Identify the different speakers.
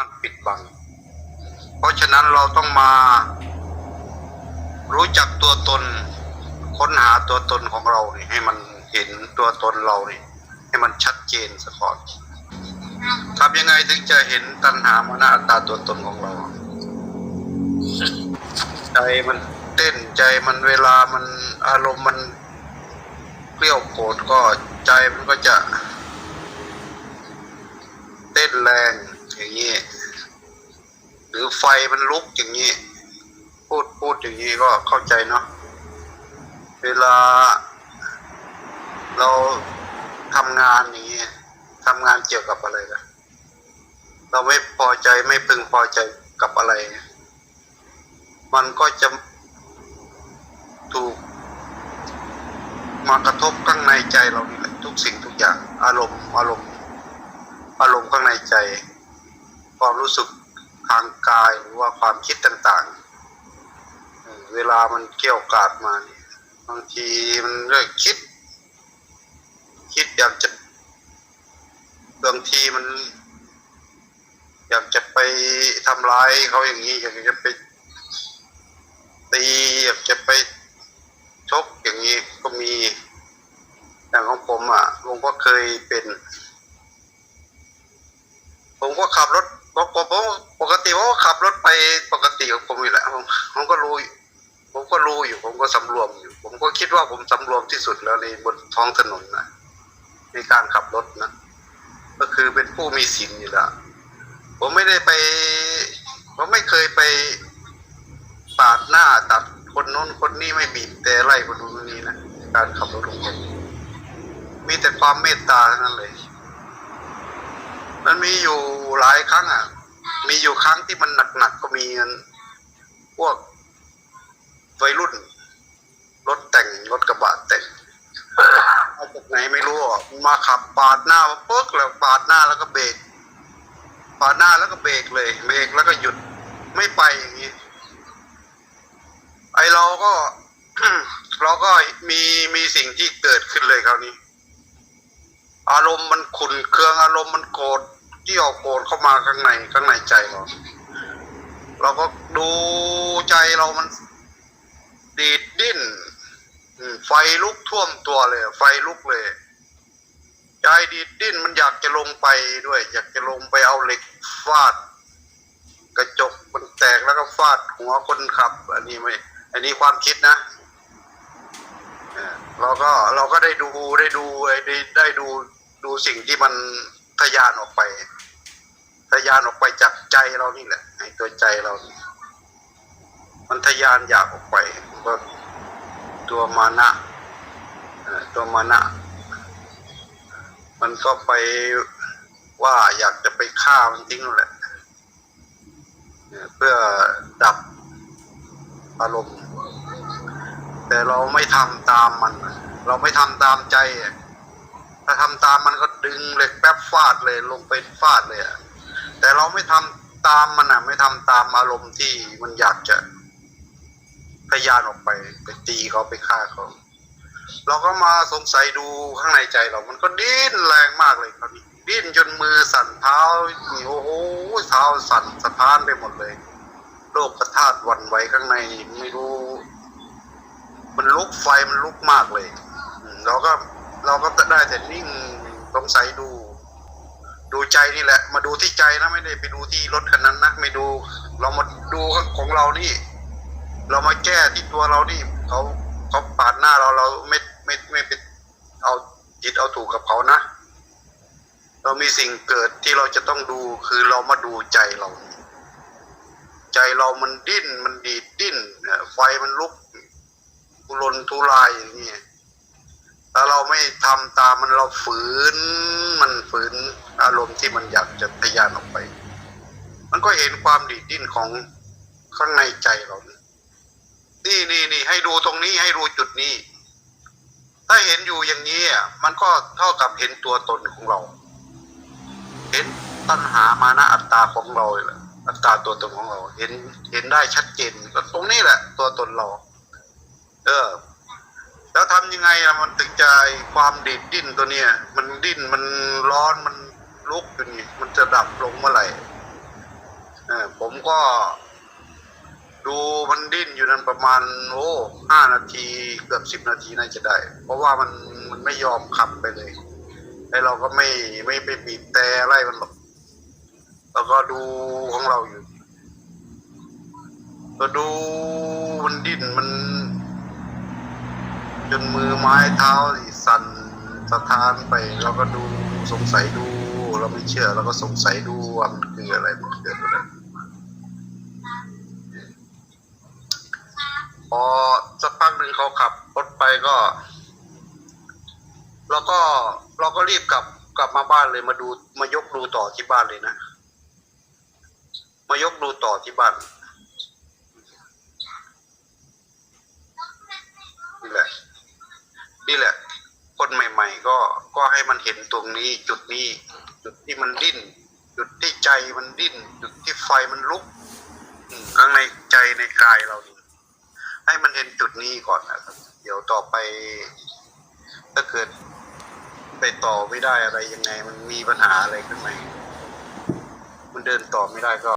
Speaker 1: ารถปิดบัง เพราะฉะนั้นเราต้องมา รู้จักตัวตน ค้นหาตัวตนของเราเนี่ยให้มันเห็นตัวตนเราเนี่ยให้มันชัดเจนซะก่อนทำยังไงถึงจะเห็นตัณหามานะอัตตาตัวตนของเรา ใจมันเต้นใจมันเวลามันอารมณ์มันเกลี้ยวโกรธก็ใจมันก็จะ เต้นแรง อย่างนี้หรือไฟมันลุกอย่างนี้ พูดพูดอย่างนี้ก็เข้าใจเนาะเวลา เราทำงานอย่างนี้ทำงานเกี่ยวกับอะไรกันเราไม่พอใจไม่พึงพอใจกับอะไร มันก็จะถูกมากระทบข้างในใจเรานี่แหละทุกสิ่งทุกอย่าง อารมณ์อารมณ์ อารมณ์ข้างในใจ ความรู้สึกทางกายหรือว่าความคิดต่างๆ เวลามันเกี่ยวกาดมาเนี่ยบางทีมันเรื่องคิด คิดอยากจะบางทีมัน อยากจะไปทำร้ายเขาอย่างนี้อยากจะไปตีอยากจะไปชกอย่างนี้ก็มีอย่างของผมอะผมก็เคยเป็น ผมก็ขับรถ ปกติผมปกติผมก็ขับรถไปปกติของผมอยู่แหละผมผมก็รู้ผมก็รู้อยู่ ผมก็สำรวมอยู่ ผมก็คิดว่าผมสำรวมที่สุดแล้วในบนท้องถนนนะในการขับรถนะก็คือเป็นผู้มีศีลอยู่แล้วผมไม่ได้ไป ผมไม่เคยไปปาดหน้าตัดคนโน้นคนนี้ไม่บีบแต่ไล่คนนู้นคนนี้นะการขับรถของผมมีแต่ความเมตตาเท่านั้นเลย มีอยู่หลายครั้งอะ มีอยู่ครั้งที่มันหนักๆก็มีอันพวกวัยรุ่น รถแต่งรถกระบะแต่งมาจากไหนไม่รู้อะมาขับปาดหน้ามาปึ๊กแล้วปาดหน้าแล้วก็เบรกปาดหน้าแล้วก็เบรกเลยเบรกแล้วก็หยุดไม่ไปอย่างนี้ไอเราก็เราก็มีมีสิ่งที่เกิดขึ้นเลยคราวนี้ อารมณ์มันขุนเคืองอารมณ์มันโกรธ ที่ออกโกรธเข้ามาข้างในข้างในใจเราเราก็ดูใจเรามันดีดดิ้นไฟลุกท่วมตัวเลย ไฟลุกเลยใจดีดดิ้นมันอยากจะลงไปด้วย อยากจะลงไปเอาเหล็กฟาด กระจกมันแตกแล้วก็ฟาดหัวคนขับ อันนี้ไม่อันนี้ความคิดนะเออเราก็เราก็ได้ดูได้ดูได้ได้ดูดูสิ่งที่มัน ทะยานออกไปทะยานออกไปจากใจเรานี่แหละไอ้ตัวใจเรานี่มันทะยานอยากออกไปก็ตัวมานะตัวมานะ มันก็ไปว่าอยากจะไปฆ่ามันทิ้งนั่นแหละเพื่อดับอารมณ์ แต่เราไม่ทำตามมัน เราไม่ทำตามใจ ถ้าทำตามมันก็ ดึงเหล็กแป๊บฟาดเลยลงไปฟาดเลยอะแต่เราไม่ทำตามมันอะไม่ทำตามอารมณ์ที่มันอยากจะทะยานออกไปไปตีเขาไปฆ่าเขาเราก็มาสงสัยดูข้างในใจเรา มันก็ดิ้นแรงมากเลยครับดิ้นจนมือสั่นเท้านี่โอ้โหเท้าสั่นสะท้านไปหมดเลยโลกธาตุวันไหวข้างในไม่รู้ มันลุกไฟมันลุกมากเลยเราก็เราก็ได้แต่นิ่ง สงสัยดู ดูใจนี่แหละ มาดูที่ใจนะไม่ได้ไปดูที่รถคันนั้นนะไม่ดู เรามาดูของเรานี่ เรามาแก้ที่ตัวเรานี่เขาเขาปาดหน้าเราเราไม่ไม่ไม่ไปเอาจิตเอาถูกกับเขานะ เรามีสิ่งเกิดที่เราจะต้องดูคือเรามาดูใจเรา ใจเรามันดิ้นมันดีดดิ้นไฟมันลุกทุรนทุรายอย่างนี้ ถ้าเราไม่ทำตามมันเราฝืน มันฝืนอารมณ์ที่มันอยากจะทะยานออกไป มันก็เห็นความดีดดิ้นของข้างในใจเรา นี่นี่นี่ให้ดูตรงนี้ให้ดูจุดนี้ ถ้าเห็นอยู่อย่างนี้อะมันก็เท่ากับเห็นตัวตนของเรา เห็นตัณหามานะอัตตาของเราเลยอัตตาตัวตนของเรา เห็นเห็นได้ชัดเจนก็ตรงนี้แหละ ตัวตนเรา เออ แล้วทำยังไงอะมันถึงจะความดีดดิ้นตัวเนี้ยมันดิ้นมันร้อนมันลุกอยู่นี่มันจะดับลงเมื่อไหร่ออผมก็ ดูมันดิ้นอยู่นั้นประมาณโอ้ห้านาทีเกือบสิบนาทีน่าจะได้ เพราะว่ามันมันไม่ยอมขับไปเลยแล้เราก็ไม่ไม่ไปบีบแต่ไล่มันหรอกแล้วก็ดูของเราอยู่ก็ดูมันดิ้นมัน จนมือไม้เท้าสั่นสะท้านไปเราก็ดูสงสัยดู เราไม่เชื่อเราก็สงสัยดูว่ามันคืออะไรมันเกิดอะไรพอสักพักหนึ่งเขาขับรถไปก็เราก็เราก็รีบกลับกลับมาบ้านเลยมาดูมายกดูต่อที่บ้านเลยนะมายกดูต่อที่บ้านนี่แหละ ก็ให้มันเห็นตรงนี้ จุดนี้ จุดที่มันดิ้น จุดที่ใจมันดิ้น จุดที่ไฟมันลุกข้างในใจในกายเรานี่ให้มันเห็นจุดนี้ก่อนนะครับ เดี๋ยวต่อไป ถ้าเกิดไปต่อไม่ได้อะไรยังไง มันมีปัญหาอะไรขึ้นไหมมันเดินต่อไม่ได้ก็